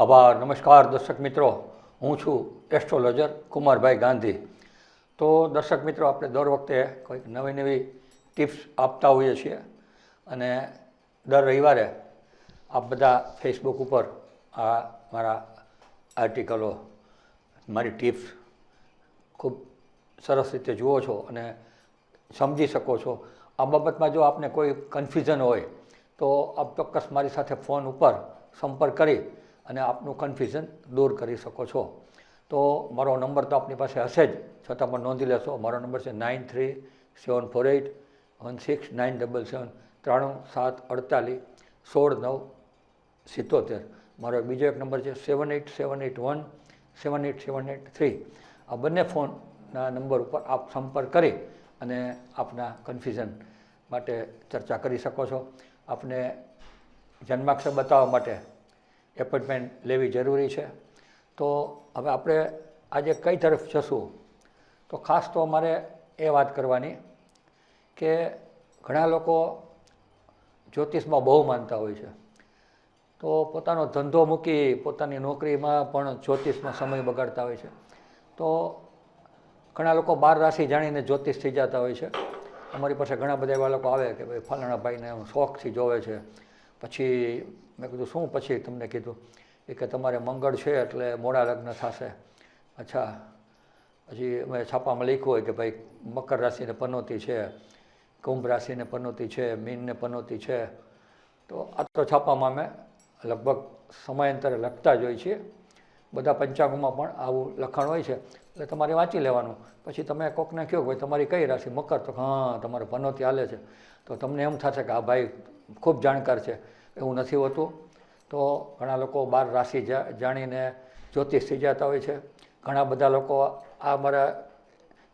આભાર, નમસ્કાર દર્શક મિત્રો. હું છું એસ્ટ્રોલોજર કુમારભાઈ ગાંધી. તો દર્શક મિત્રો, આપણે દર વખતે કોઈક નવી નવી ટિપ્સ આપતા હોઈએ છીએ અને દર રવિવારે આપ બધા ફેસબુક ઉપર આ મારા આર્ટિકલો મારી ટિપ્સ ખૂબ સરસ રીતે જુઓ છો અને સમજી શકો છો. આ બાબતમાં જો આપને કોઈ કન્ફ્યુઝન હોય, તો આપ ચોક્કસ મારી સાથે ફોન ઉપર સંપર્ક કરી અને આપનું કન્ફ્યુઝન દૂર કરી શકો છો તો મારો નંબર તો આપની પાસે હશે જ છતાં પણ નોંધી લેશો મારો નંબર છે nine three seven four eight one six nine double seven ત્રાણું સાત અડતાલીસ સોળ નવ સિત્તોતેર મારો બીજો એક નંબર છે seven eight seven eight one seven eight seven eight three આ બંને ફોનના નંબર ઉપર આપ સંપર્ક કરી અને આપના કન્ફ્યુઝન માટે ચર્ચા કરી શકો છો આપને જન્માક્ષર બતાવવા માટે એપોઇન્ટમેન્ટ લેવી જરૂરી છે. તો હવે આપણે આજે કઈ તરફ જશું? તો ખાસ તો અમારે એ વાત કરવાની કે ઘણા લોકો જ્યોતિષમાં બહુ માનતા હોય છે. તો પોતાનો ધંધો મૂકી પોતાની નોકરીમાં પણ જ્યોતિષમાં સમય બગાડતા હોય છે. તો ઘણા લોકો બાર રાશિ જાણીને જ્યોતિષ થઈ જતા હોય છે. અમારી પાસે ઘણા બધા એવા લોકો આવે કે ભાઈ ફલાણા ભાઈને શોખથી જોવે છે. પછી મેં કીધું, શું પછી તમને કીધું? એ કે, તમારે મંગળ છે એટલે મોડા લગ્ન થશે. અચ્છા, પછી મેં છાપામાં લખ્યું હોય કે ભાઈ, મકર રાશિને પનોતી છે, કુંભ રાશિને પનોતી છે, મીનને પનોતી છે. તો આ તો છાપામાં અમે લગભગ સમયાંતરે લખતા જ હોય છીએ. બધા પંચાંગોમાં પણ આવું લખાણ હોય છે. એટલે તમારે વાંચી લેવાનું. પછી તમે કોકને કહો ભાઈ, તમારી કઈ રાશિ? મકર? તો હા, તમારે પનોતી હાલે છે. તો તમને એમ થશે કે આ ભાઈ, ખૂબ જાણકાર છે. એવું નથી હોતું. તો ઘણા લોકો બાર રાશિ જાણીને જ્યોતિષ થઈ જતા હોય છે. ઘણા બધા લોકો આ મારા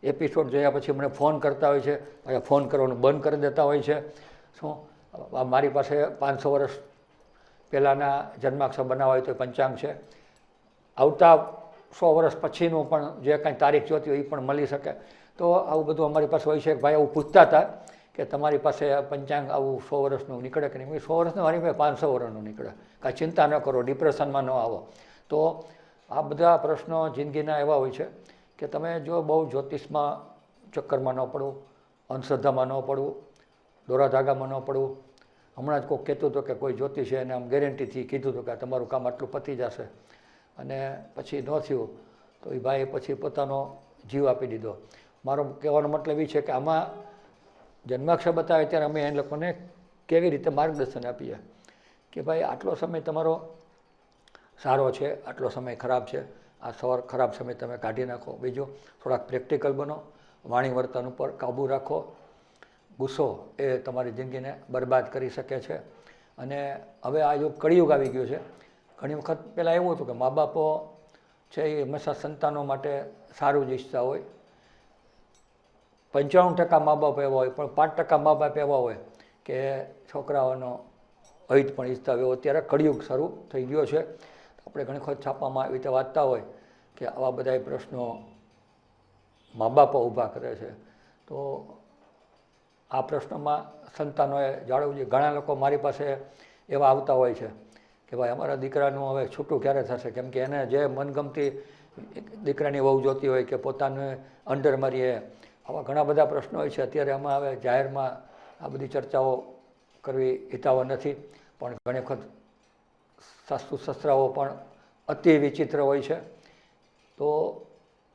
એપિસોડ જોયા પછી મને ફોન કરતા હોય છે. પછી ફોન કરવાનું બંધ કરી દેતા હોય છે. શું? મારી પાસે પાંચસો વર્ષ પહેલાંના જન્માક્ષર બનાવવા હોય તો પંચાંગ છે. આવતા સો વર્ષ પછીનું પણ જે કાંઈ તારીખ જોતી હોય એ પણ મળી શકે. તો આવું બધું અમારી પાસે હોય છે. ભાઈ આવું પૂછતા હતા. કે તમારી પાસે પંચાંગ આવું સો વર્ષનું નીકળે કે નહીં? સો વર્ષનું મારી પાસે પાંચસો વર્ષનું નીકળે. કાંઈ ચિંતા ન કરો, ડિપ્રેશનમાં ન આવો. તો આ બધા પ્રશ્નો જિંદગીના એવા હોય છે કે તમે જો બહુ જ્યોતિષમાં ચક્કરમાં ન પડવું અંધશ્રદ્ધામાં ન પડવું દોરા ધાગામાં ન પડવું હમણાં જ કોઈ કહેતું હતું કે કોઈ જ્યોતિષે એને આમ ગેરંટીથી કીધું હતું કે તમારું કામ આટલું પતી જશે. અને પછી ન થયું. તો એ ભાઈએ પછી પોતાનો જીવ આપી દીધો. મારો કહેવાનો મતલબ એ છે કે આમાં જન્માક્ષર બતાવે ત્યારે અમે એ લોકોને કેવી રીતે માર્ગદર્શન આપીએ કે ભાઈ આટલો સમય તમારો સારો છે, આટલો સમય ખરાબ છે, આ સવાર ખરાબ સમય તમે કાઢી નાખો. બીજું થોડાક પ્રેક્ટિકલ બનો, વાણી વર્તન ઉપર કાબૂ રાખો, ગુસ્સો એ તમારી જિંદગીને બરબાદ કરી શકે છે. અને હવે આ યુગ કળિયુગ આવી ગયું છે. ઘણી વખત પહેલાં એવું હતું કે મા બાપો છે એ હંમેશા સંતાનો માટે સારું જ ઈચ્છતા હોય. પંચાણું ટકા મા બાપ એવા હોય, પણ પાંચ ટકા મા બાપ એવા હોય કે છોકરાઓનો અહિત પણ ઈચ્છતા હોય. અત્યારે કળિયુગ શરૂ થઈ ગયો છે. આપણે ઘણી વખત છાપામાં આવી રીતે વાંચતા હોય કે આવા બધા પ્રશ્નો મા બાપો ઊભા કરે છે. તો આ પ્રશ્નમાં સંતાનોએ જાળવવું જોઈએ. ઘણા લોકો મારી પાસે એવા આવતા હોય છે કે ભાઈ, અમારા દીકરાનું હવે છૂટું ક્યારે થશે? કેમ કે એને જે મનગમતી દીકરાની વહુ જોતી હોય કે પોતાને અંડર મારીએ આવા ઘણા બધા પ્રશ્નો હોય છે. અત્યારે આમાં હવે જાહેરમાં આ બધી ચર્ચાઓ કરવી હિતાવ નથી, પણ ઘણી વખત સાસુ સસરાઓ પણ અતિ વિચિત્ર હોય છે. તો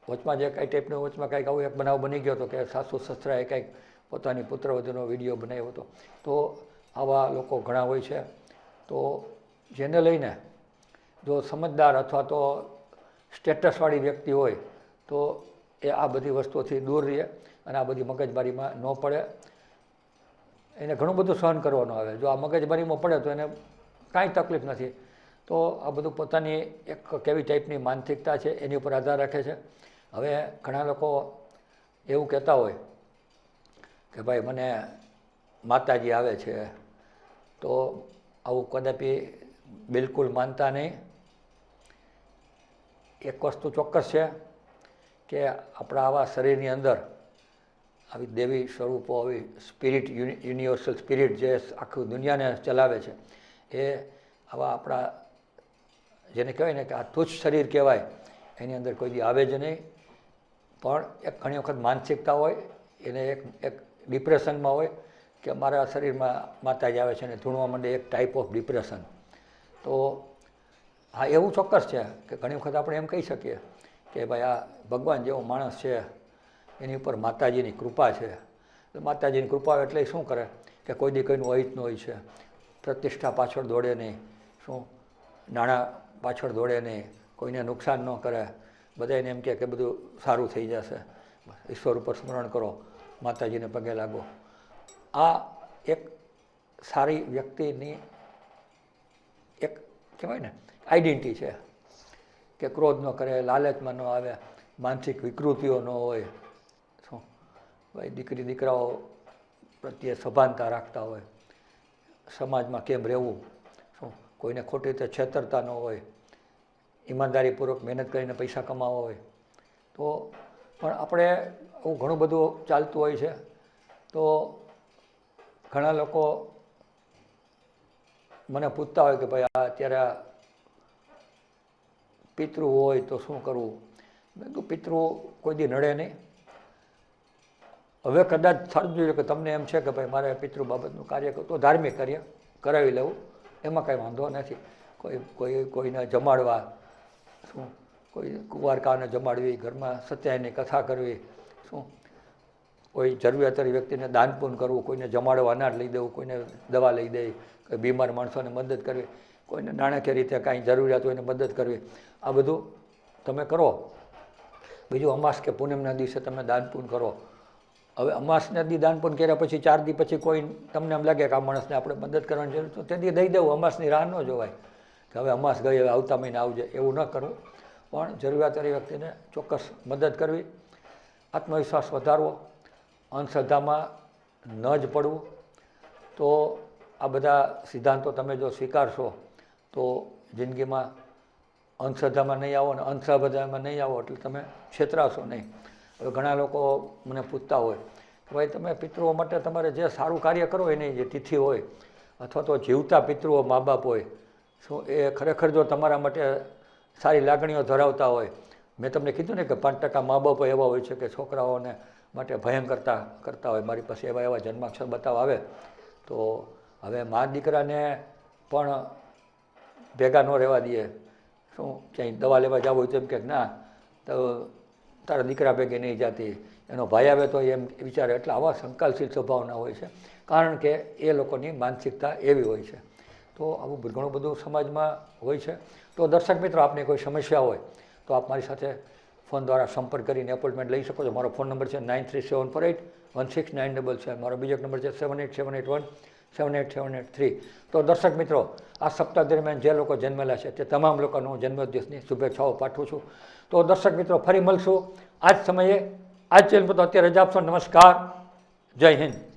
વચમાં જે કાંઈ ટાઈપનું વચમાં કાંઈક આવું એક બનાવ બની ગયો હતો કે સાસુ સસરાએ કાંઈક પોતાની પુત્રવધુનો વીડિયો બનાવ્યો હતો. તો આવા લોકો ઘણા હોય છે. તો જેને લઈને જો સમજદાર અથવા તો સ્ટેટસવાળી વ્યક્તિ હોય, તો એ આ બધી વસ્તુઓથી દૂર રહે. અને આ બધી મગજમારીમાં ન પડે. એને ઘણું બધું સહન કરવાનું આવે. જો આ મગજમારીમાં પડે તો એને કાંઈ તકલીફ નથી. તો આ બધું પોતાની એક કેવી ટાઈપની માનસિકતા છે એની ઉપર આધાર રાખે છે. હવે ઘણા લોકો એવું કહેતા હોય કે ભાઈ મને માતાજી આવે છે, તો આવું કદાપી બિલકુલ માનતા નહીં. એક વસ્તુ ચોક્કસ છે કે આપણા આવા શરીરની અંદર આવી દેવી સ્વરૂપો, આવી સ્પિરિટ યુનિવર્સલ સ્પિરિટ જે આખી દુનિયાને ચલાવે છે, એ આવા આપણા જેને કહેવાય ને કે આ તુચ્છ શરીર કહેવાય, એની અંદર કોઈ દી આવે જ નહીં. પણ એક ઘણી વખત માનસિકતા હોય, એને એક એક ડિપ્રેશનમાં હોય કે મારા શરીરમાં માતાજી આવે છે અને ધૂણવા માંડે એક ટાઈપ ઓફ ડિપ્રેશન તો હા, એવું ચોક્કસ છે કે ઘણી વખત આપણે એમ કહી શકીએ કે ભાઈ આ ભગવાન જેવો માણસ છે એની ઉપર માતાજીની કૃપા છે. માતાજીની કૃપા એટલે શું કરે? કે કોઈ દી કોઈનું અહિત ન હોય છે. પ્રતિષ્ઠા પાછળ દોડે નહીં. શું? નાણાં પાછળ દોડે નહીં. કોઈને નુકસાન ન કરે. બધાને એમ કહે કે બધું સારું થઈ જશે. ઈશ્વર ઉપર સ્મરણ કરો. માતાજીને પગે લાગો. આ એક સારી વ્યક્તિની એક કહેવાય ને, આઈડેન્ટિટી છે. કે ક્રોધ ન કરે, લાલચમાં ન આવે, માનસિક વિકૃતિઓ ન હોય. ભાઈ દીકરી દીકરાઓ પ્રત્યે સભાનતા રાખતા હોય. સમાજમાં કેમ રહેવું? શું? કોઈને ખોટી રીતે છેતરતા ન હોય. ઈમાનદારીપૂર્વક મહેનત કરીને પૈસા કમાવા હોય. તો પણ આપણે આવું ઘણું બધું ચાલતું હોય છે. તો ઘણા લોકો મને પૂછતા હોય કે ભાઈ, આ અત્યારે પિતૃ હોય તો શું કરવું? મેં કીધું, પિતૃ કોઈ દી નડે નહીં. હવે કદાચ થતું જોઈએ કે તમને એમ છે કે ભાઈ મારે પિતૃ બાબતનું કાર્ય તો ધાર્મિક કાર્ય કરાવી લેવું. એમાં કાંઈ વાંધો નથી. કોઈ કોઈ, કોઈને જમાડવા, શું? કોઈ કુંવારકાને જમાડવી, ઘરમાં સત્યાયની કથા કરવી, શું? કોઈ જરૂરિયાતરી વ્યક્તિને દાન પૂન કરવું, કોઈને જમાડવા અનાજ લઈ દેવું, કોઈને દવા લઈ દે, કોઈ બીમાર માણસોને મદદ કરવી, કોઈને નાણાકીય રીતે કાંઈ જરૂરિયાત હોય એને મદદ કરવી. આ બધું તમે કરો. બીજું અમાસ કે પૂનમના દિવસે તમે દાન પૂન કરો. હવે અમાસના દી પૂન કર્યા પછી ચાર દી પછી કોઈ તમને એમ લાગે કે આ માણસને આપણે મદદ કરવાની જરૂર તો તે દી દઈ દેવું, અમાસની રાહ ન જોવાય કે હવે અમાસ ગઈ, હવે આવતા મહિને આવજે, એવું ન કરવું પણ જરૂરિયાતવાળી વ્યક્તિને ચોક્કસ મદદ કરવી, આત્મવિશ્વાસ વધારવો, અંધશ્રદ્ધામાં ન જ પડવું. તો આ બધા સિદ્ધાંતો તમે જો સ્વીકારશો, તો જિંદગીમાં અંધશ્રદ્ધામાં નહીં આવો અને અંધશ્રદ્ધામાં નહીં આવો એટલે તમે છેતરાશો નહીં. હવે ઘણા લોકો મને પૂછતા હોય કે ભાઈ, તમે પિતૃઓ માટે તમારે જે સારું કાર્ય કરો એની જે તિથિ હોય અથવા તો જીવતા પિતૃઓ મા બાપ હોય, શું એ ખરેખર જો તમારા માટે સારી લાગણીઓ ધરાવતા હોય? મેં તમને કીધું ને કે પાંચ ટકા મા બાપો એવા હોય છે કે છોકરાઓને માટે ભયંકરતા કરતા હોય. મારી પાસે એવા એવા જન્માક્ષર બતાવ આવે. તો હવે મા દીકરાને પણ ભેગા ન રહેવા દઈએ. શું, ક્યાંય દવા લેવા જવું હોય તો એમ કે ના, તો તારા દીકરા ભેગે નહીં જાતી, એનો ભાઈ આવે તો એમ વિચારે, એટલે આવા સંકલ્પશીલ સ્વભાવના હોય છે. કારણ કે એ લોકોની માનસિકતા એવી હોય છે. તો આવું ઘણું બધું સમાજમાં હોય છે. તો દર્શક મિત્રો, આપને કોઈ સમસ્યા હોય, તો આપ મારી સાથે ફોન દ્વારા સંપર્ક કરીને એપોઇન્ટમેન્ટ લઈ શકો છો. મારો ફોન નંબર છે nine three seven four eight one six nine double છે મારો બીજો નંબર છે seven eight seven eight one, seven eight seven eight three. તો દર્શક મિત્રો, આ સપ્તાહ દરમિયાન જે લોકો જન્મેલા છે, તે તમામ લોકોનું હું જન્મદિવસની શુભેચ્છાઓ પાઠવું છું. તો દર્શક મિત્રો ફરી મળશું. આ જ સમયે આ જ ચેનલ પર અત્યારે રજા આપશો. નમસ્કાર. જય હિન્દ.